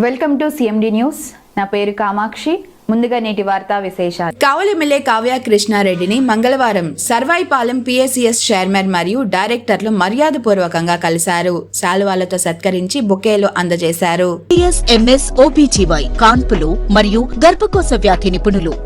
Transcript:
Welcome to CMD news నా పేరు కామాక్షి. ముందుగా నేటి వార్తా విశేషాలు. కావలి ఎమ్మెల్యే కావ్య కృష్ణారెడ్డిని మంగళవారం సర్వాయిపాలెం పిఎస్సిఎస్ చైర్మన్ మరియు డైరెక్టర్లు మర్యాదపూర్వకంగా కలిశారు. శాలువాలతో సత్కరించి బొకేలు అందజేశారు. టిఎస్ ఎంఎస్ ఓబీజీవై కాన్పులు మరియు గర్భకోశ వ్యాధి నిపుణులు.